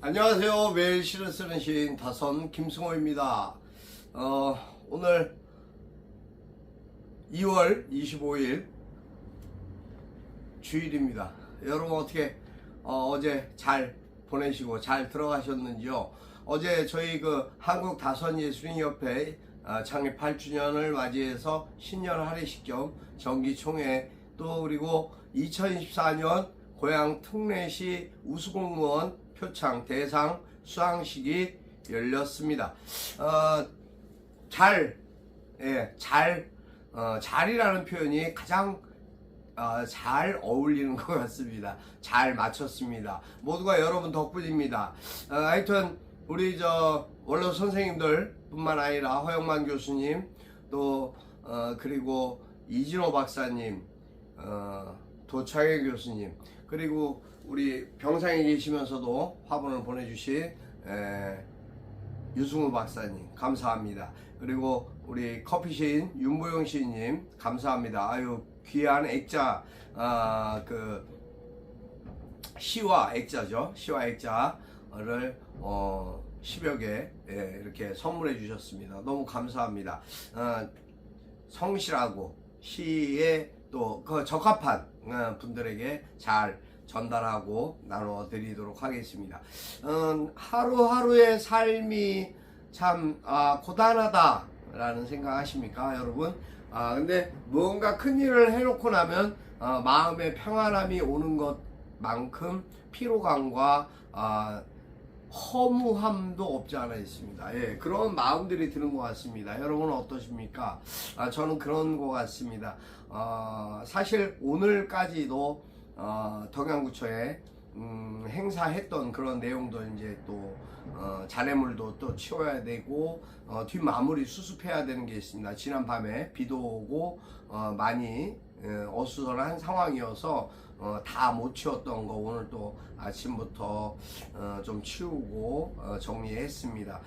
안녕하세요. 매일 시를 쓰는 시인 다선 김승호입니다. 어, 오늘 2월 25일 주일입니다. 여러분 어떻게 어, 제잘 보내시고 잘 들어가셨는지요? 어제 저희 그 한국 다선 예술인협회 어, 창립 8주년을 맞이해서 신년 할애식 겸 정기총회 또 그리고 2024년 고향 특례시 우수공무원 표창 대상 수상식이 열렸습니다. 어, 잘, 예, 잘, 어, 잘이라는 표현이 가장 어, 잘 어울리는 것 같습니다. 잘 맞췄습니다. 모두가 여러분 덕분입니다. 어, 하여튼 우리 저 원로 선생님들 뿐만 아니라 허영만 교수님 또 어, 그리고 이진호 박사님 어, 도창혜 교수님 그리고 우리 병상에 계시면서도 화분을 보내주신 에, 유승우 박사님 감사합니다. 그리고 우리 커피시인 윤보영 시인님 감사합니다. 아유 귀한 액자 아, 그 시와 액자죠. 시와 액자를 어, 10여 개 예, 이렇게 선물해 주셨습니다. 너무 감사합니다. 어, 성실하고 시에 또 그 적합한 어, 분들에게 잘 전달하고 나눠 드리도록 하겠습니다. 음, 하루하루의 삶이 참 아, 고단하다라는 생각하십니까, 여러분? 아, 근데 무언가 큰 일을 해놓고 나면 어, 마음의 평안함이 오는 것만큼 피로감과 아, 허무함도 없지 않아 있습니다. 예, 그런 마음들이 드는 것 같습니다. 여러분은 어떠십니까? 아, 저는 그런 것 같습니다. 어, 사실 오늘까지도 어, 덕양구청에 음, 행사했던 그런 내용도 이제 또 어, 잔해물도 또 치워야 되고 어, 뒷마무리 수습해야 되는 게 있습니다. 지난 밤에 비도 오고 어, 많이 어, 어수선한 상황이어서 어, 다 못 치웠던 거 오늘 또 아침부터 어, 좀 치우고 어, 정리했습니다.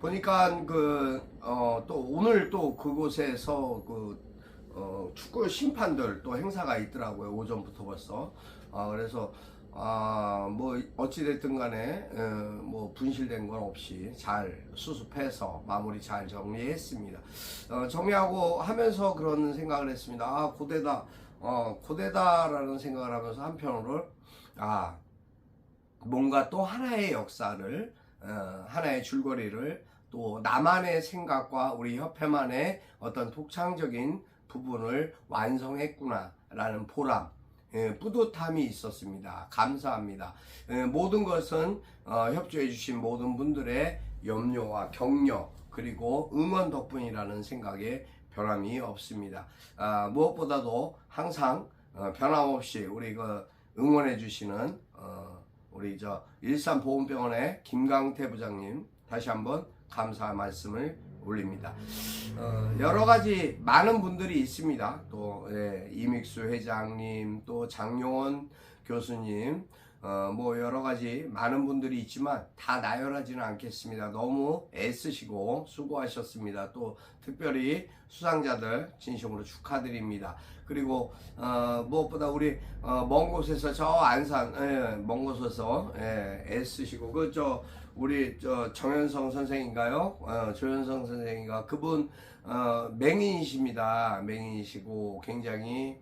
보니까 그또 오늘 또 그곳에서 그 어, 축구 심판들 또 행사가 있더라고요 오전부터 벌써. 아, 그래서 아, 뭐 어찌됐든 간에 어, 뭐 분실된 건 없이 잘 수습해서 마무리 잘 정리했습니다. 어, 정리하고 하면서 그런 생각을 했습니다. 아 고대다 어, 고대다라는 생각을 하면서 한편으로 아 뭔가 또 하나의 역사를 어, 하나의 줄거리를 또 나만의 생각과 우리 협회만의 어떤 독창적인 부분을 완성했구나라는 보람, 예, 뿌듯함이 있었습니다. 감사합니다. 예, 모든 것은 어, 협조해주신 모든 분들의 염려와 격려 그리고 응원 덕분이라는 생각에 변함이 없습니다. 아, 무엇보다도 항상 어, 변함없이 우리 그 응원해주시는 어, 우리 저 일산보험병원의 김강태 부장님 다시 한번 감사 말씀을 올립니다. 어, 여러 가지 많은 분들이 있습니다. 또 예, 이믹수 회장님, 또 장용원 교수님, 어, 뭐 여러 가지 많은 분들이 있지만 다 나열하지는 않겠습니다. 너무 애쓰시고 수고하셨습니다. 또 특별히 수상자들 진심으로 축하드립니다. 그리고 어, 무엇보다 우리 어, 먼 곳에서 저 안산 예, 먼 곳에서 예, 애쓰시고 그저 우리 저 정현성 선생인가요? 어, 조현성 선생인가 그분 어, 맹인이십니다. 맹인이시고 굉장히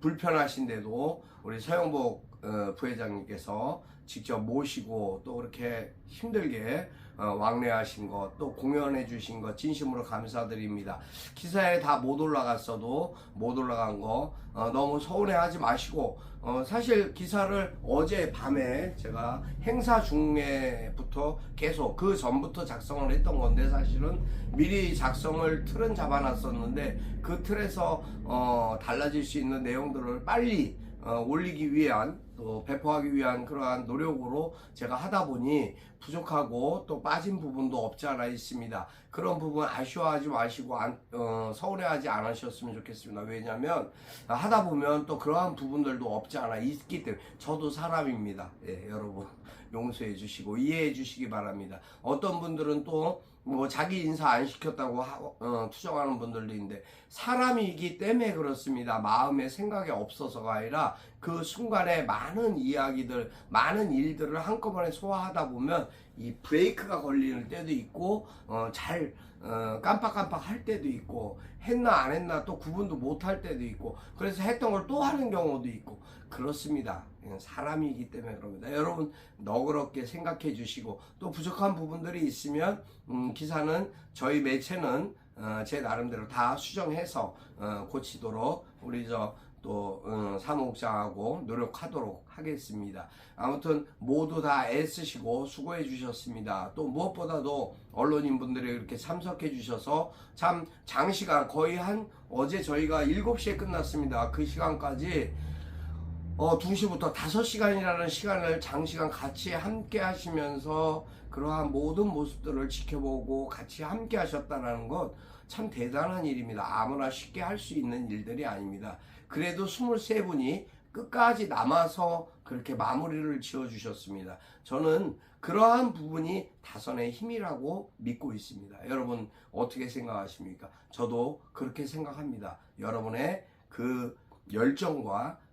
불편하신데도 우리 서영복 어, 부회장님께서 직접 모시고 또 그렇게 힘들게 어, 왕래하신 것, 또 공연해 주신 것 진심으로 감사드립니다. 기사에 다 못 올라갔어도 못 올라간 거 어, 너무 서운해하지 마시고 어, 사실 기사를 어제 밤에 제가 행사 중에부터 계속 그 전부터 작성을 했던 건데 사실은 미리 작성을 틀은 잡아놨었는데 그 틀에서 어, 달라질 수 있는 내용들을 빨리 어, 올리기 위한 또 배포하기 위한 그러한 노력으로 제가 하다 보니 부족하고 또 빠진 부분도 없지 않아 있습니다. 그런 부분 아쉬워하지 마시고 안, 어, 서운해하지 않으셨으면 좋겠습니다. 왜냐하면 하다 보면 또 그러한 부분들도 없지 않아 있기 때문에 저도 사람입니다. 예, 여러분 용서해 주시고 이해해 주시기 바랍니다. 어떤 분들은 또뭐 자기 인사 안 시켰다고 하- 어, 투정하는 분들도 있는데 사람이기 때문에 그렇습니다. 마음의 생각이 없어서가 아니라 그 순간에 많은 이야기들, 많은 일들을 한꺼번에 소화하다 보면 이 브레이크가 걸리는 때도 있고 어, 잘 어, 깜빡깜빡 할 때도 있고 했나 안 했나 또 구분도 못 할 때도 있고 그래서 했던 걸 또 하는 경우도 있고 그렇습니다. 그냥 사람이기 때문에 그럽니다. 여러분 너그럽게 생각해 주시고 또 부족한 부분들이 있으면 음, 기사는 저희 매체는 어, 제 나름대로 다 수정해서 어, 고치도록 우리 저또 어, 사무국장하고 노력하도록 하겠습니다. 아무튼 모두 다 애쓰시고 수고해 주셨습니다. 또 무엇보다도 언론인분들이 이렇게 참석해 주셔서 참 장시간 거의 한 어제 저희가 7시에 끝났습니다. 그 시간까지 어, 2시부터 5시간이라는 시간을 장시간 같이 함께 하시면서 그러한 모든 모습들을 지켜보고 같이 함께 하셨다는 것 참 대단한 일입니다. 아무나 쉽게 할 수 있는 일들이 아닙니다. 그래도 23분이 끝까지 남아서 그렇게 마무리를 지어 주셨습니다. 저는 그러한 부분이 다선의 힘이라고 믿고 있습니다. 여러분 어떻게 생각하십니까? 저도 그렇게 생각합니다. 여러분의 그 열정과 어,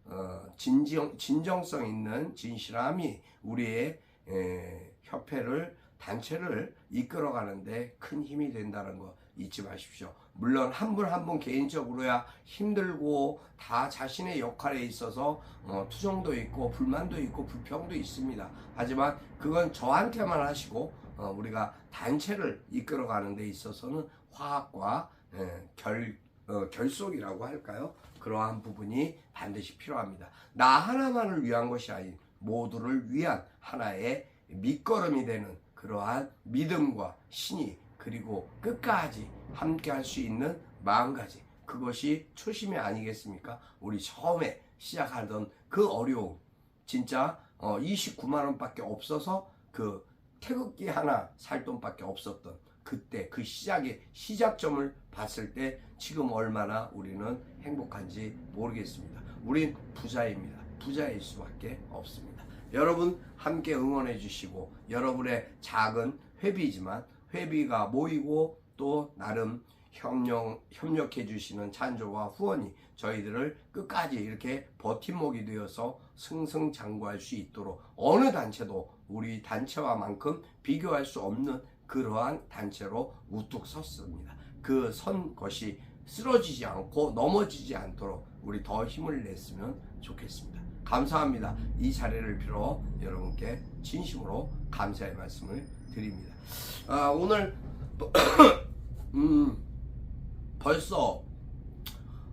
진정, 진정성 있는 진실함이 우리의 에, 협회를 단체를 이끌어가는데 큰 힘이 된다는 거 잊지 마십시오. 물론 한 분 한 분 개인적으로야 힘들고 다 자신의 역할에 있어서 어, 투정도 있고 불만도 있고 불평도 있습니다. 하지만 그건 저한테만 하시고 어, 우리가 단체를 이끌어가는 데 있어서는 화합과 예, 결, 어, 결속이라고 할까요? 그러한 부분이 반드시 필요합니다. 나 하나만을 위한 것이 아닌 모두를 위한 하나의 밑거름이 되는 그러한 믿음과 신이 그리고 끝까지 함께 할 수 있는 마음가짐 그것이 초심이 아니겠습니까? 우리 처음에 시작하던 그 어려움 진짜 어, 29만 원밖에 없어서 그 태극기 하나 살 돈밖에 없었던 그때 그 시작의 시작점을 봤을 때 지금 얼마나 우리는 행복한지 모르겠습니다. 우린 부자입니다. 부자일 수밖에 없습니다. 여러분 함께 응원해 주시고 여러분의 작은 회비지만 회비가 모이고 또 나름 협력, 협력해 주시는 찬조와 후원이 저희들을 끝까지 이렇게 버팀목이 되어서 승승장구할 수 있도록 어느 단체도 우리 단체와만큼 비교할 수 없는 그러한 단체로 우뚝 섰습니다. 그 선 것이 쓰러지지 않고 넘어지지 않도록 우리 더 힘을 냈으면 좋겠습니다. 감사합니다. 이 자리를 빌어 여러분께 진심으로 감사의 말씀을 드립니다. 아, 오늘 음, 벌써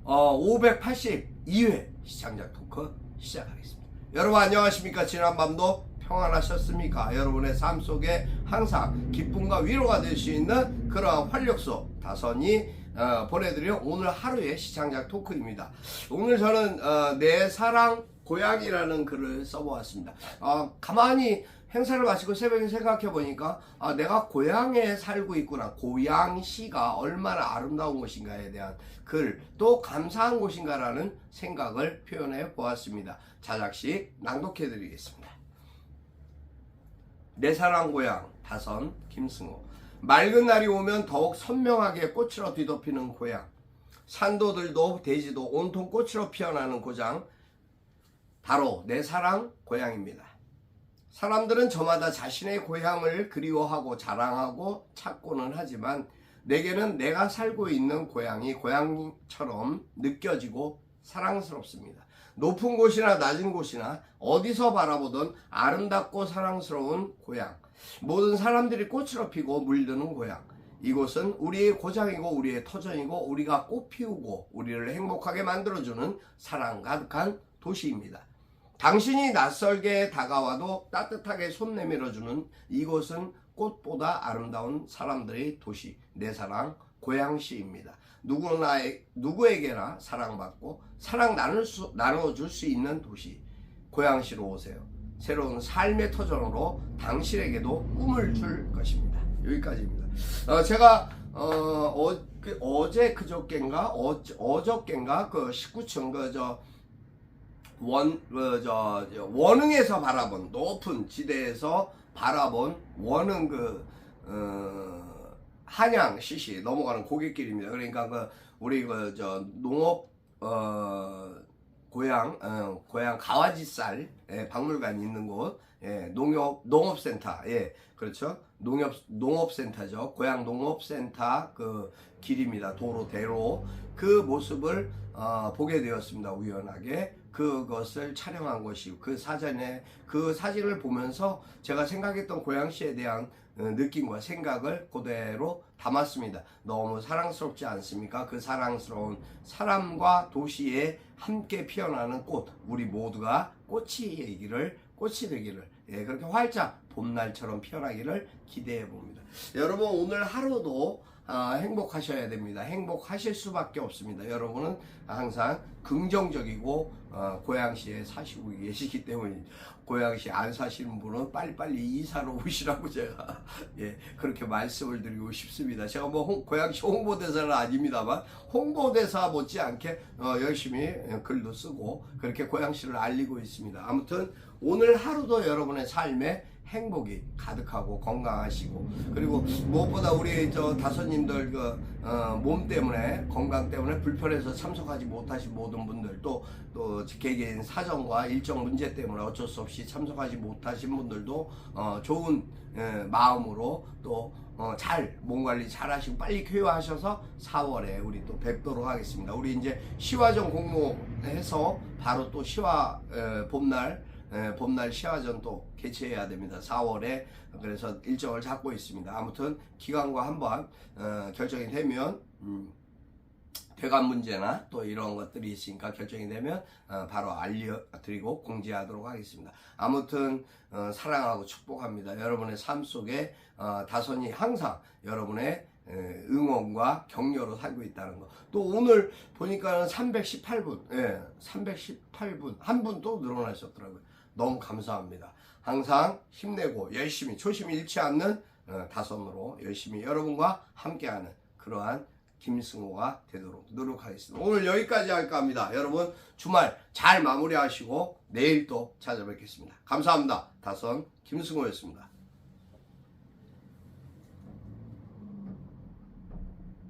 어, 582회 시청자 토크 시작하겠습니다. 여러분 안녕하십니까? 지난밤도 평안하셨습니까? 여러분의 삶 속에 항상 기쁨과 위로가 될 수 있는 그러한 활력소 다선이 어, 보내드려 오늘 하루의 시청자 토크입니다. 오늘 저는 어, 내 사랑 고향이라는 글을 써보았습니다. 어, 가만히 행사를 마치고 새벽에 생각해 보니까 아, 내가 고향에 살고 있구나. 고향시가 얼마나 아름다운 곳인가에 대한 글, 또 감사한 곳인가라는 생각을 표현해 보았습니다. 자작시 낭독해 드리겠습니다. 내 사랑 고향 다선 김승호 맑은 날이 오면 더욱 선명하게 꽃으로 뒤덮이는 고향 산도들도 대지도 온통 꽃으로 피어나는 고장 바로 내 사랑 고향입니다. 사람들은 저마다 자신의 고향을 그리워하고 자랑하고 찾고는 하지만 내게는 내가 살고 있는 고향이 고향처럼 느껴지고 사랑스럽습니다. 높은 곳이나 낮은 곳이나 어디서 바라보던 아름답고 사랑스러운 고향. 모든 사람들이 꽃으로 피고 물드는 고향. 이곳은 우리의 고장이고 우리의 터전이고 우리가 꽃 피우고 우리를 행복하게 만들어주는 사랑 가득한 도시입니다. 당신이 낯설게 다가와도 따뜻하게 손 내밀어주는 이곳은 꽃보다 아름다운 사람들의 도시, 내 사랑, 고향시입니다. 누구나, 누구에게나 사랑받고 사랑 나눌 수, 나눠줄 수 있는 도시, 고향시로 오세요. 새로운 삶의 터전으로 당신에게도 꿈을 줄 것입니다. 여기까지입니다. 어, 제가 어, 어, 그, 어제 그저께인가 어, 어저께인가 그 19층 그저 원, 그, 저, 저, 원흥에서 바라본 높은 지대에서 바라본 원흥 그, 어, 한양 시시 넘어가는 고객길입니다. 그러니까 그 우리 그 저 농업 어 고향 어, 고향 가와지쌀 예, 박물관 있는 곳 예, 농업 농업센터 예 그렇죠? 농업 농업센터죠. 고향 농업센터 그 길입니다. 도로 대로. 그 모습을 어, 보게 되었습니다 우연하게. 그것을 촬영한 것이고 그 사전에 그 사진을 보면서 제가 생각했던 고양시에 대한 어, 느낌과 생각을 그대로 담았습니다. 너무 사랑스럽지 않습니까? 그 사랑스러운 사람과 도시에 함께 피어나는 꽃, 우리 모두가 꽃이 되기를, 꽃이 되기를, 예, 그렇게 활짝 봄날처럼 피어나기를 기대해 봅니다. 여러분, 오늘 하루도 아, 행복하셔야 됩니다. 행복하실 수밖에 없습니다. 여러분은 항상 긍정적이고 어, 고양시에 사시고 계시기 때문에 고양시 안 사시는 분은 빨리빨리 이사로 오시라고 제가 예, 그렇게 말씀을 드리고 싶습니다. 제가 뭐 홍- 고양시 홍보대사는 아닙니다만 홍보대사 못지않게 어, 열심히 글도 쓰고 그렇게 고양시를 알리고 있습니다. 아무튼 오늘 하루도 여러분의 삶에 행복이 가득하고 건강하시고 그리고 무엇보다 우리 저 다섯님들 그, 어, 몸 때문에 건강 때문에 불편해서 참석하지 못하신 모든 분들 또 또 개개인 사정과 일정 문제 때문에 어쩔 수 없이 참석하지 못하신 분들도 어, 좋은 예, 마음으로 또 어, 잘, 몸 관리 잘 하시고 빨리 쾌유하셔서 4월에 우리 또 뵙도록 하겠습니다. 우리 이제 시화전 공모해서 바로 또 시화 에, 봄날 에, 봄날 시화전 또 개최해야 됩니다. 4월에 그래서 일정을 잡고 있습니다. 아무튼 기간과 한번 어, 결정이 되면 음, 대관 문제나 또 이런 것들이 있으니까 결정이 되면 어, 바로 알려드리고 공지하도록 하겠습니다. 아무튼 어, 사랑하고 축복합니다. 여러분의 삶 속에 어, 다선이 항상 여러분의 에, 응원과 격려로 살고 있다는 거. 또 오늘 보니까는 318분, 예, 318분 한 분 또 늘어나셨더라고요. 너무 감사합니다. 항상 힘내고 열심히 초심 잃지 않는 어, 다선으로 열심히 여러분과 함께하는 그러한 김승호가 되도록 노력하겠습니다. 오늘 여기까지 할까 합니다. 여러분 주말 잘 마무리하시고 내일 또 찾아뵙겠습니다. 감사합니다. 다선 김승호였습니다.